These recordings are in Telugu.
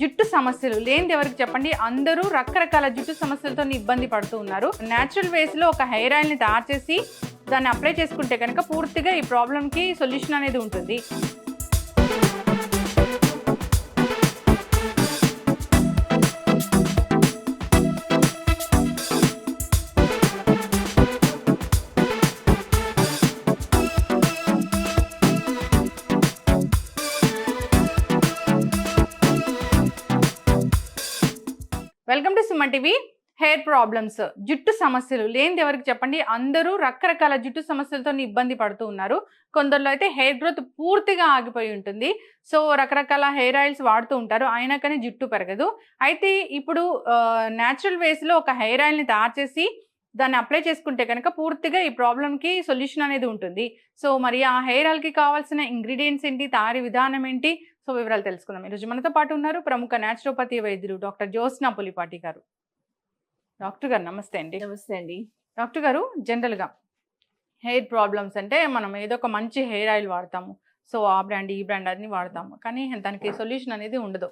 జుట్టు సమస్యలు లేనిది ఎవరికి చెప్పండి. అందరూ రకరకాల జుట్టు సమస్యలతో ఇబ్బంది పడుతూ ఉన్నారు. న్యాచురల్ వేస్లో ఒక హెయిర్ ఆయిల్ని తయారు చేసి దాన్ని అప్లై చేసుకుంటే కనుక పూర్తిగా ఈ ప్రాబ్లం కి సొల్యూషన్ అనేది ఉంటుంది. Welcome to Suman TV. Hair problems జుట్టు సమస్యలు లేనిది ఎవరికి చెప్పండి. అందరూ రకరకాల జుట్టు సమస్యలతో ఇబ్బంది పడుతూ ఉన్నారు. కొందరిలో అయితే హెయిర్ గ్రోత్ పూర్తిగా ఆగిపోయి ఉంటుంది. సో రకరకాల హెయిర్ ఆయిల్స్ వాడుతూ ఉంటారు. అయినా కానీ జుట్టు పెరగదు. అయితే ఇప్పుడు న్యాచురల్ వేస్లో ఒక హెయిర్ ఆయిల్ని తయారు చేసి దాన్ని అప్లై చేసుకుంటే కనుక పూర్తిగా ఈ ప్రాబ్లంకి సొల్యూషన్ అనేది ఉంటుంది. సో మరి ఆ హెయిర్ ఆయిల్కి కావాల్సిన ఇంగ్రీడియంట్స్ ఏంటి? తయారీ విధానం ఏంటి? సో వివరాలు తెలుసుకుందాం. ఈరోజు మనతో పాటు ఉన్నారు ప్రముఖ న్యాచురోపతి వైద్యులు డాక్టర్ జ్యోత్స్నా పులిపాటి గారు. డాక్టర్ గారు నమస్తే అండి. నమస్తే అండి. డాక్టర్ గారు జనరల్గా హెయిర్ ప్రాబ్లమ్స్ అంటే మనం ఏదో ఒక మంచి హెయిర్ ఆయిల్ వాడతాము. సో ఆ బ్రాండ్ ఈ బ్రాండ్ అన్ని వాడతాము. కానీ దానికి సొల్యూషన్ అనేది ఉండదు.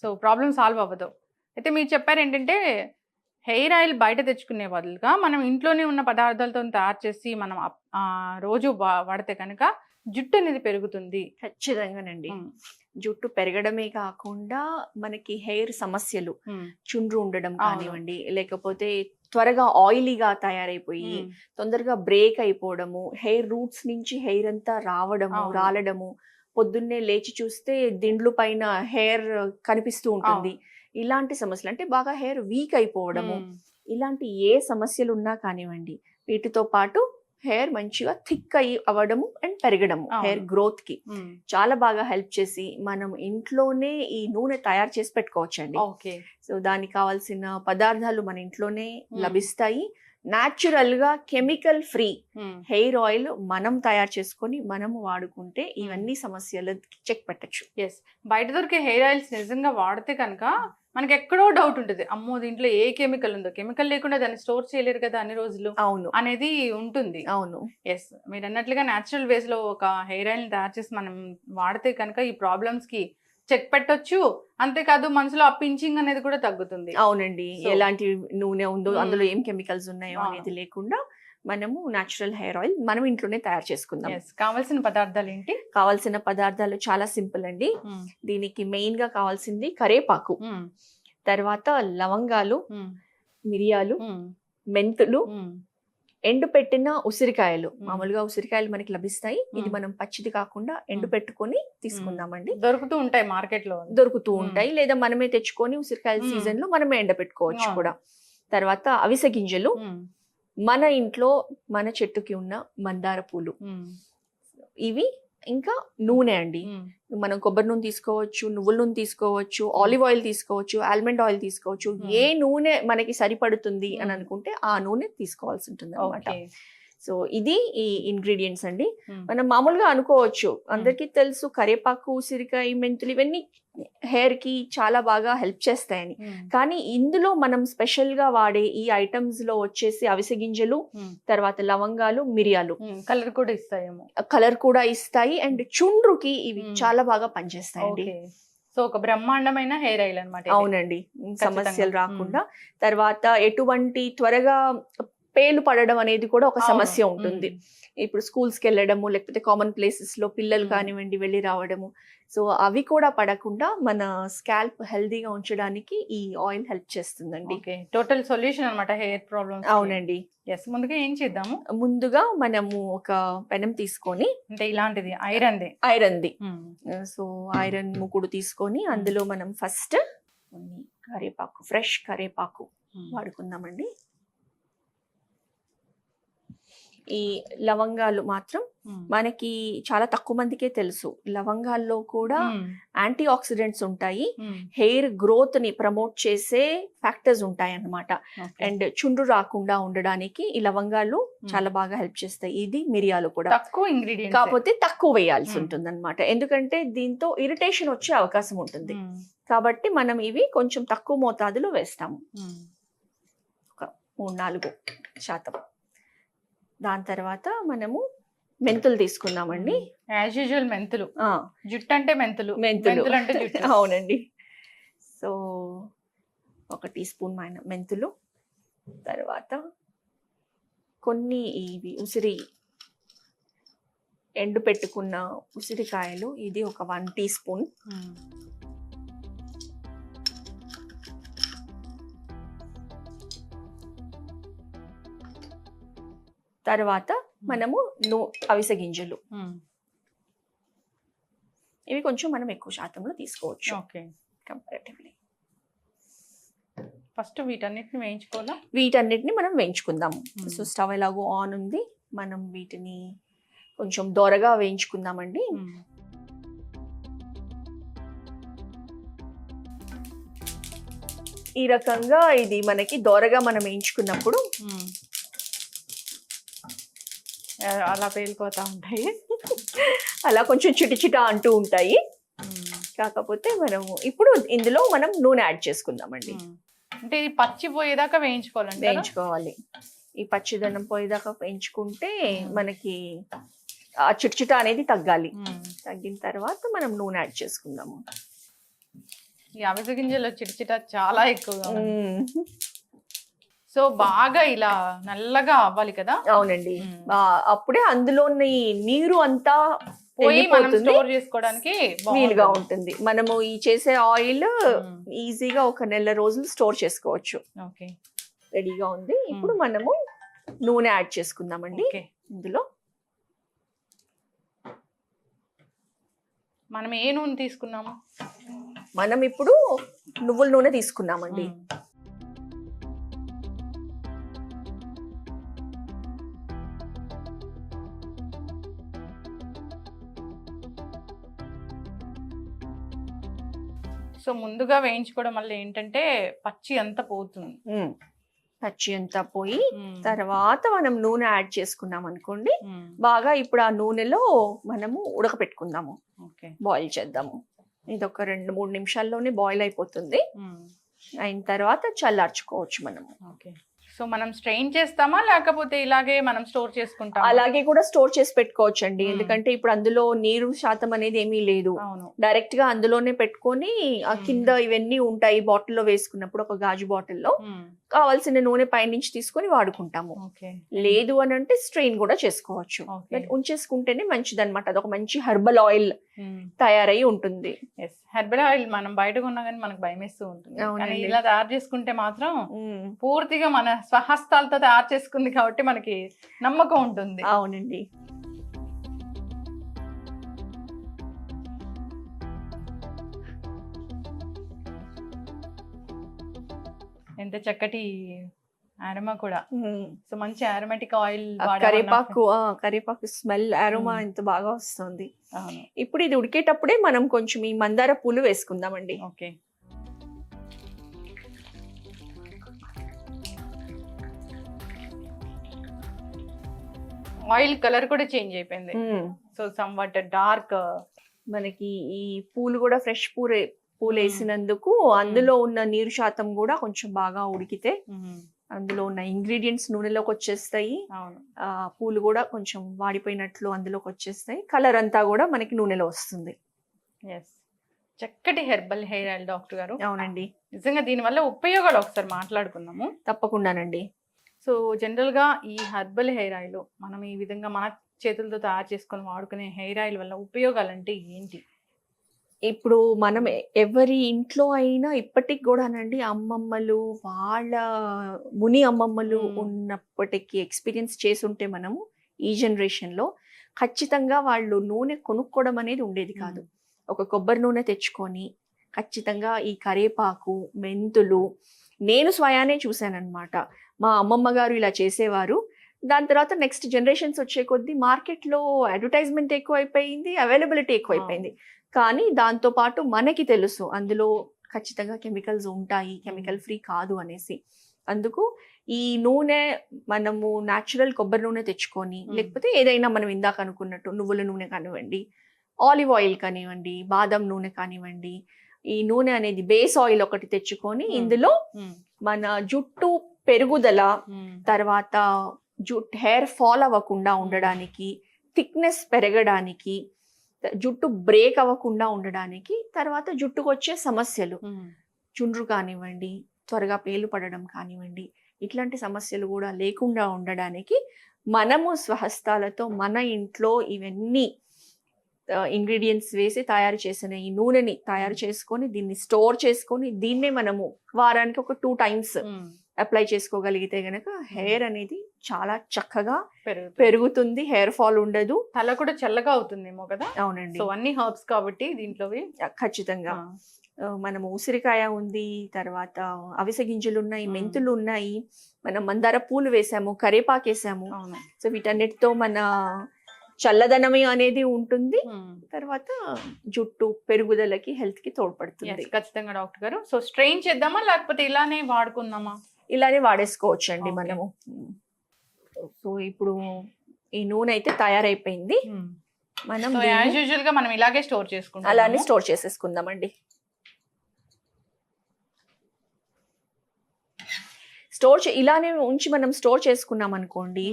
సో ప్రాబ్లం సాల్వ్ అవ్వదు. అయితే మీరు చెప్పారు ఏంటంటే హెయిర్ ఆయిల్ బయట తెచ్చుకునే బదులుగా మనం ఇంట్లోనే ఉన్న పదార్థాలతో తయారు చేసి మనం రోజు వాడితే కనుక జుట్టు అనేది పెరుగుతుంది. ఖచ్చితంగానండి. జుట్టు పెరగడమే కాకుండా మనకి హెయిర్ సమస్యలు చుండ్రు ఉండడం. కానివ్వండి లేకపోతే త్వరగా ఆయిలీగా తయారైపోయి తొందరగా బ్రేక్ అయిపోవడము హెయిర్ రూట్స్ నుంచి హెయిర్ అంతా రావడము. రాలడము పొద్దున్నే లేచి చూస్తే దిండ్లు పైన హెయిర్ కనిపిస్తూ ఉంటుంది. ఇలాంటి సమస్యలు అంటే బాగా హెయిర్ వీక్ అయిపోవడము ఇలాంటి ఏ సమస్యలు ఉన్నా కానివ్వండి వీటితో పాటు హెయిర్ మంచిగా థిక్ అయ్యి అవ్వడము అండ్ పెరగడము. హెయిర్ గ్రోత్కి చాలా బాగా హెల్ప్ చేసి మనం ఇంట్లోనే ఈ నూనె తయారు చేసి పెట్టుకోవచ్చండి. ఓకే. సో దానికి కావాల్సిన పదార్థాలు మన ఇంట్లోనే. లభిస్తాయి. న్యాచురల్గా కెమికల్ ఫ్రీ హెయిర్ ఆయిల్ మనం తయారు చేసుకొని మనం వాడుకుంటే ఇవన్నీ సమస్యలకి చెక్ పెట్టచ్చు. ఎస్ బయట దొరికే హెయిర్ ఆయిల్స్ నిజంగా వాడితే కనుక మనకి ఎక్కడో డౌట్ ఉంటుంది. అమ్మో దీంట్లో ఏ కెమికల్ ఉందో? కెమికల్ లేకుండా దాన్ని స్టోర్ చేయలేరు కదా అన్ని రోజులు. అవును. అనేది ఉంటుంది. అవును. ఎస్ మీరు అన్నట్లుగా న్యాచురల్ వేస్లో ఒక హెయిర్ ఆయిల్ తయారు చేసి మనం వాడితే కనుక ఈ ప్రాబ్లమ్స్కి చెక్ పెట్టొచ్చు. అంతేకాదు మనసులో ఆ పించింగ్ అనేది కూడా తగ్గుతుంది. అవునండి. ఎలాంటి నూనె ఉందో. అందులో ఏం కెమికల్స్ ఉన్నాయో. అనేది లేకుండా మనము న్యాచురల్ హెయిర్ ఆయిల్ మనం ఇంట్లోనే తయారు చేసుకుందాం. కావాల్సిన పదార్థాలు ఏంటి కావాల్సిన పదార్థాలు చాలా సింపుల్ అండి. ఉమ్, దీనికి మెయిన్గా కావాల్సింది కరేపాకు. ఉమ్, తర్వాత లవంగాలు ఉమ్, మిరియాలు మెంతులు ఎండు పెట్టిన ఉసిరికాయలు. Hmm. మామూలుగా ఉసిరికాయలు మనకి లభిస్తాయి. ఇది Hmm. మనం పచ్చిది కాకుండా ఎండు Hmm. పెట్టుకొని తీసుకుందామండి. దొరుకుతూ ఉంటాయి మార్కెట్లో దొరుకుతూ Hmm. ఉంటాయి. లేదా మనమే తెచ్చుకొని ఉసిరికాయల Hmm. సీజన్లో మనమే ఎండ పెట్టుకోవచ్చు. కూడా. తర్వాత అవిసె గింజలు. మన ఇంట్లో మన చెట్టుకి ఉన్న మందార పూలు. ఇవి ఇంకా నూనె అండి. మనం కొబ్బరి నూనె తీసుకోవచ్చు నువ్వుల నూనె తీసుకోవచ్చు ఆలివ్ ఆయిల్ తీసుకోవచ్చు ఆల్మండ్ ఆయిల్ తీసుకోవచ్చు. ఏ నూనె మనకి సరిపడుతుంది అని. అనుకుంటే ఆ నూనె తీసుకోవాల్సి ఉంటుంది అనమాట సో ఇది ఈ ఇంగ్రీడియంట్స్ అండి. ఉమ్, మనం మామూలుగా అనుకోవచ్చు. అందరికీ తెలుసు కరేపాకు ఉసిరికాయ మెంతులు ఇవన్నీ హెయిర్కి చాలా బాగా హెల్ప్ చేస్తాయని. ఉమ్, కానీ ఇందులో మనం స్పెషల్గా వాడే ఈ ఐటమ్స్లో వచ్చేసి అవిసె గింజలు తర్వాత లవంగాలు మిరియాలు. కలర్ కూడా ఇస్తాయేమో. కలర్ కూడా ఇస్తాయి అండ్ చుండ్రుకి ఇవి Hmm. చాలా బాగా పనిచేస్తాయండి. సో ఒక బ్రహ్మాండమైన హెయిర్ ఆయిల్ అనమాట అవునండి. సమస్యలు. రాకుండా. తర్వాత ఎటువంటి త్వరగా పేలు పడడం అనేది కూడా ఒక సమస్య ఉంటుంది. ఇప్పుడు స్కూల్స్కి వెళ్ళడము లేకపోతే కామన్ ప్లేసెస్లో పిల్లలు. కానివ్వండి వెళ్ళి రావడము. సో అవి కూడా పడకుండా మన స్కాల్ప్ హెల్దీగా ఉంచడానికి ఈ ఆయిల్ హెల్ప్ చేస్తుందండి. టోటల్ సొల్యూషన్ అన్నమాట హెయిర్ ప్రాబ్లమ్స్ అవునండి. ఎస్ ముందుగా ఏం చేద్దాము? ముందుగా మనము ఒక పెనం తీసుకొని అంటే ఇలాంటిది iron the iron the so iron ముకుడు తీసుకొని అందులో మనం ఫస్ట్ కరేపాకు ఫ్రెష్ కరేపాకు వాడుకుందామండి. ఈ లవంగాలు మాత్రం మనకి చాలా తక్కువ మందికే తెలుసు. లవంగాల్లో కూడా యాంటీ ఆక్సిడెంట్స్ ఉంటాయి. హెయిర్ గ్రోత్ని ప్రమోట్ చేసే ఫ్యాక్టర్స్ ఉంటాయి అన్నమాట అండ్ చుండ్రు రాకుండా ఉండడానికి ఈ లవంగాలు చాలా బాగా హెల్ప్ చేస్తాయి. ఇది మిరియాలు కూడా. తక్కువ ఇంగ్రీడియంట్స్. కాకపోతే తక్కువ వేయాల్సి. ఉంటుంది అనమాట ఎందుకంటే దీంతో ఇరిటేషన్ వచ్చే అవకాశం ఉంటుంది. కాబట్టి మనం ఇవి కొంచెం తక్కువ మోతాదులో వేస్తాము. మూడు నాలుగు శాతం. దాని తర్వాత మనము మెంతులు తీసుకుందామండి. యాజ్ యూజువల్ మెంతులు. జుట్టు అంటే మెంతులు. మెంతులు. మెంతులు అంటే జుట్టు. అవునండి. సో ఒక టీ స్పూన్ మైన మెంతులు. తర్వాత కొన్ని ఇవి ఉసిరి ఎండు పెట్టుకున్న ఉసిరికాయలు. ఇది ఒక వన్ టీ స్పూన్. తర్వాత మనము నూ అవిసె గింజలు. ఉమ్. ఇవి కొంచెం మనం ఎక్కువ శాతంలో తీసుకోవచ్చు. ఓకే కంపారిటివ్లీ ఫస్ట్ వీటన్నిటిని వేయించుకోవాలా? వీటన్నిటిని మనం వేయించుకుందాం. Hmm. సో స్టవ్ ఎలాగో ఆన్ ఉంది. మనం వీటిని కొంచెం దోరగా వేయించుకుందామండి. ఈ రకంగా ఇది మనకి దోరగా మనం వేయించుకున్నప్పుడు అలా పేలిపోతా ఉంటాయి అలా కొంచెం చిటిచిట అంటూ ఉంటాయి. కాకపోతే మనము ఇప్పుడు ఇందులో మనం నూనె యాడ్ చేసుకుందామండి. అంటే ఇది పచ్చి పోయేదాకా వేయించుకోవాలండి వేయించుకోవాలి ఈ పచ్చిదనం పోయేదాకా వేయించుకుంటే. మనకి ఆ చిట్చిట అనేది తగ్గాలి. తగ్గిన తర్వాత మనం నూనె యాడ్ చేసుకుందాము ఈ అవిసె గింజలు చిటిచిట చాలా ఎక్కువగా. సో బాగా ఇలా నల్లగా అవ్వాలి కదా? అవునండి. అప్పుడే అందులోని నీరు అంతా పోయి మనం. స్టోర్ చేసుకోవడానికి వీలుగా. ఉంటుంది. మనము ఈ చేసే ఆయిల్. ఈజీగా ఒక నెల రోజులు స్టోర్ చేసుకోవచ్చు. ఓకే. రెడీగా ఉంది. ఇప్పుడు. మనము నూనె యాడ్ చేసుకుందామండి. ఇందులో. మనం ఏ నూనె తీసుకున్నాము? మనం ఇప్పుడు నువ్వుల నూనె తీసుకున్నామండి సో ముందుగా వేయించుకోవడం వల్ల ఏంటంటే పచ్చి అంతా పోతుంది. పచ్చి అంతా పోయి. తర్వాత మనం నూనె యాడ్ చేసుకున్నాం అనుకోండి. బాగా ఇప్పుడు ఆ నూనెలో మనము ఉడకపెట్టుకుందాము ఓకే బాయిల్ చేద్దాము ఇది ఒక రెండు మూడు నిమిషాల్లోనే బాయిల్ అయిపోతుంది. అయిన తర్వాత చల్లార్చుకోవచ్చు మనము ఓకే సో మనం స్ట్రెయిన్ చేస్తామా లేకపోతే ఇలాగే మనం స్టోర్ చేసుకుంటామా అలాగే కూడా స్టోర్ చేసి పెట్టుకోవచ్చు అండి. ఎందుకంటే ఇప్పుడు అందులో నీరు శాతం అనేది ఏమీ లేదు డైరెక్ట్గా అందులోనే పెట్టుకొని. కింద ఇవన్నీ ఉంటాయి బాటిల్లో వేసుకున్నప్పుడు ఒక గాజు బాటిల్లో. కావాల్సిన నూనె పైనుంచి తీసుకొని వాడుకుంటాము. లేదు అని అంటే స్ట్రెయిన్ కూడా చేసుకోవచ్చు. బట్ ఉంచేసుకుంటేనే మంచిది అనమాట అదొక మంచి హెర్బల్ ఆయిల్. తయారై ఉంటుంది. హెర్బల్ ఆయిల్ మనం బయట కొన్నా కానీ మనకు భయం వేస్తూ ఉంటుంది. ఇలా తయారు చేసుకుంటే మాత్రం. పూర్తిగా మన స్వహస్తాలతో తయారు చేసుకుంది కాబట్టి మనకి నమ్మకం ఉంటుంది. అవునండి. ఎంత చక్కటి ఆరమా కూడా. సో మంచి ఆరోమాటిక్ ఆయిల్ కరివేపాకు కరివేపాకు స్మెల్ మ్మ్. ఎంత బాగా వస్తుంది. ఇప్పుడు ఇది ఉడికేటప్పుడే మనం కొంచెం ఈ మందార పూలు వేసుకుందామండి. ఓకే. ఆయిల్ కలర్ కూడా చేంజ్ అయిపోయింది. సో సమ్ వాట్ డార్క్ మనకి ఈ పూలు కూడా ఫ్రెష్ పూలే పూలు మ్మ్. వేసినందుకు అందులో ఉన్న నీరు శాతం కూడా కొంచెం బాగా ఉడికితే అందులో ఉన్న ఇంగ్రీడియంట్స్ నూనెలోకి వచ్చేస్తాయి. పూలు కూడా కొంచెం వాడిపోయినట్లు అందులోకి వచ్చేస్తాయి. కలర్ అంతా కూడా మనకి నూనెలో వస్తుంది. ఎస్ చక్కటి హెర్బల్ హెయిర్ ఆయిల్ డాక్టర్ గారు. అవునండి. నిజంగా దీనివల్ల ఉపయోగాలు ఒకసారి మాట్లాడుకుందాము. తప్పకుండానండి. సో జనరల్గా ఈ హెర్బల్ హెయిర్ ఆయిల్ మనం ఈ విధంగా మన చేతులతో తయారు చేసుకొని వాడుకునే హెయిర్ ఆయిల్ వల్ల ఉపయోగాలు అంటే ఏంటి? ఇప్పుడు మనం ఎవరి ఇంట్లో అయినా ఇప్పటికి కూడానండి అమ్మమ్మలు వాళ్ళ ముని అమ్మమ్మలు మ్మ్. ఉన్నప్పటికీ ఎక్స్పీరియన్స్ చేసి ఉంటే మనము ఈ జనరేషన్లో ఖచ్చితంగా వాళ్ళు నూనె కొనుక్కోవడం అనేది ఉండేది కాదు. ఒక కొబ్బరి నూనె తెచ్చుకొని ఖచ్చితంగా ఈ కరేపాకు మెంతులు నేను స్వయానే చూశానన్నమాట. మా అమ్మమ్మ గారు ఇలా చేసేవారు. దాని తర్వాత నెక్స్ట్ జనరేషన్స్ వచ్చే కొద్దీ మార్కెట్లో అడ్వర్టైజ్మెంట్ ఎక్కువైపోయింది అవైలబిలిటీ ఎక్కువైపోయింది. కానీ దాంతో పాటు మనకి తెలుసు అందులో ఖచ్చితంగా కెమికల్స్ ఉంటాయి కెమికల్ ఫ్రీ కాదు అనేసి. అందుకు ఈ నూనె మనము న్యాచురల్ కొబ్బరి నూనె తెచ్చుకొని. లేకపోతే ఏదైనా మనం ఇందాక అనుకున్నట్టు నువ్వుల నూనె కానివ్వండి ఆలివ్ ఆయిల్ కానివ్వండి బాదం నూనె కానివ్వండి ఈ నూనె అనేది బేస్ ఆయిల్ ఒకటి తెచ్చుకొని. ఇందులో మన జుట్టు పెరుగుదల తర్వాత జుట్ హెయిర్ ఫాల్ అవ్వకుండా ఉండడానికి థిక్నెస్ పెరగడానికి జుట్టు బ్రేక్ అవ్వకుండా ఉండడానికి తర్వాత జుట్టుకు వచ్చే సమస్యలు చుండ్రు కానివ్వండి త్వరగా పేలు పడడం కానివ్వండి ఇట్లాంటి సమస్యలు కూడా లేకుండా ఉండడానికి మనము స్వహస్తాలతో మన ఇంట్లో ఇవన్నీ ఇంగ్రీడియంట్స్ వేసి తయారు చేసిన ఈ నూనెని తయారు చేసుకొని దీన్ని స్టోర్ చేసుకొని దీన్నే మనము వారానికి ఒక టూ టైమ్స్ అప్లై చేసుకోగలిగితే గనక హెయిర్ అనేది చాలా చక్కగా పెరుగుతుంది. హెయిర్ ఫాల్ ఉండదు. తల కూడా చల్లగా అవుతుందేమో కదా? అవునండి. సో అన్ని హర్బ్స్ కాబట్టి దీంట్లోవి ఖచ్చితంగా. మనము ఉసిరికాయ ఉంది తర్వాత అవిసె గింజలు ఉన్నాయి. మెంతులు ఉన్నాయి మనం మందార పూలు వేసాము కరేపాకు వేసాము. సో వీటన్నిటితో మన చల్లదనమే అనేది ఉంటుంది. తర్వాత జుట్టు పెరుగుదలకి హెల్త్కి తోడ్పడుతుంది ఖచ్చితంగా డాక్టర్ గారు. సో స్ట్రెయిన్ చేద్దామా లేకపోతే ఇలానే వాడుకుందామా? ఇలానే వాడేసుకోవచ్చు అండి. మనము. సో ఇప్పుడు ఈ నూనె అయితే తయారైపోయింది. మనం యాజ్ యూజువల్గా మనం ఇలాగే స్టోర్ చేసుకుంటాం అలానే స్టోర్ చేసేసుకుందామండి. స్టోర్ ఇలానే ఉంచి మనం స్టోర్ చేసుకున్నాం అనుకోండి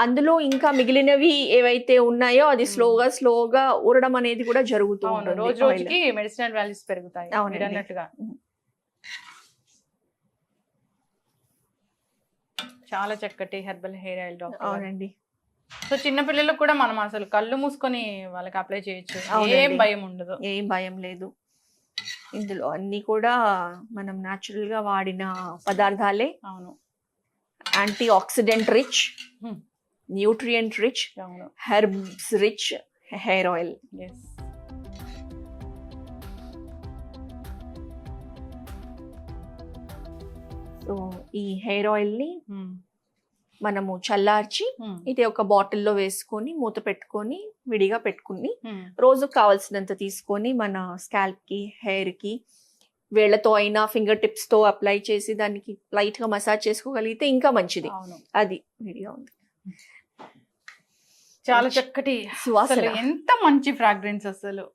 అందులో ఇంకా మిగిలినవి ఏవైతే ఉన్నాయో అది. స్లోగా స్లోగా ఊరడం అనేది కూడా జరుగుతూ ఉంటుంది. రోజు. రోజుకి మెడిసినల్ వాల్యూస్ పెరుగుతాయి అన్నట్టుగా. చాలా చక్కటి హెర్బల్ హెయిర్ ఆయిల్ డాక్టర్ అవునండి. సో చిన్న పిల్లలకు కూడా మనం అసలు కళ్ళు మూసుకొని వాళ్ళకి అప్లై చేయొచ్చు. ఏం భయం ఉండదు. ఏం భయం లేదు. ఇందులో అన్ని కూడా మనం న్యాచురల్గా వాడిన పదార్థాలే. అవును. Anti oxidant rich. Nutrient rich herbs rich hair oil. So ఈ హెయిర్ ఆయిల్ని మనము చల్లార్చి ఇది ఒక బాటిల్లో వేసుకొని మూత పెట్టుకొని విడిగా పెట్టుకుని రోజు కావాల్సినంత తీసుకొని మన స్కాల్ప్కి హెయిర్కి వేళ్ళతో అయినా ఫింగర్ టిప్స్తో అప్లై చేసి దానికి లైట్గా మసాజ్ చేసుకోగలిగితే ఇంకా మంచిది. అది విడిగా ఉంది. చాలా చక్కటి. సువాసన. ఎంత మంచి ఫ్రాగ్రెన్స్ అసలు.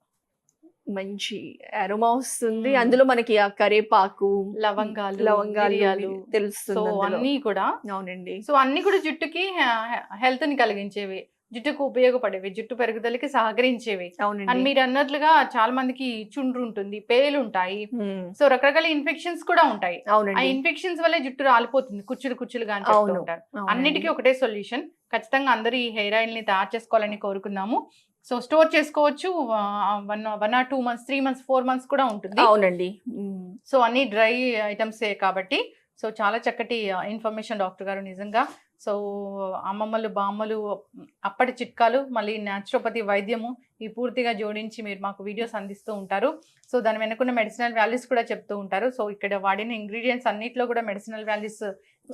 మంచి అరోమా వస్తుంది. అందులో మనకి ఆ కరేపాకు లవంగాలు లవంగాలు తెలుస్తుంది. అన్ని కూడా అవునండి. సో అన్ని కూడా జుట్టుకి హెల్త్ని కలిగించేవి. జుట్టుకు ఉపయోగపడేవి జుట్టు పెరుగుదలకి సహకరించేవి. అండ్ మీరు అన్నట్లుగా చాలా మందికి చుండ్రు ఉంటుంది పేలు ఉంటాయి. సో రకరకాల ఇన్ఫెక్షన్స్ కూడా ఉంటాయి. ఆ ఇన్ఫెక్షన్స్ వల్లే జుట్టు రాలిపోతుంది కుచ్చులు కుచ్చులుగా అవును. ఉంటారు. అన్నిటికీ ఒకటే సొల్యూషన్. ఖచ్చితంగా అందరూ ఈ హెయిర్ ఆయిల్ని తయారు చేసుకోవాలని కోరుకుందాము. సో స్టోర్ చేసుకోవచ్చు. One one or two months three months four months కూడా ఉంటుంది. అవునండి. సో అన్ని డ్రై ఐటమ్స్ కాబట్టి. సో చాలా చక్కటి ఇన్ఫర్మేషన్ డాక్టర్ గారు నిజంగా సో అమ్మమ్మలు బామ్మలు అప్పటి చిట్కాలు మళ్ళీ న్యాచురోపతి వైద్యము ఈ పూర్తిగా జోడించి మీరు మాకు వీడియోస్ అందిస్తూ ఉంటారు. సో దాని వెనుకున్న మెడిసినల్ వాల్యూస్ కూడా చెప్తూ ఉంటారు. సో ఇక్కడ వాడిన ఇంగ్రీడియంట్స్ అన్నింటిలో కూడా మెడిసినల్ వాల్యూస్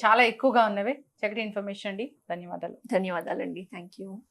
చాలా ఎక్కువగా ఉన్నవి. చక్కటి ఇన్ఫర్మేషన్ అండి. ధన్యవాదాలు. ధన్యవాదాలండి. Thank you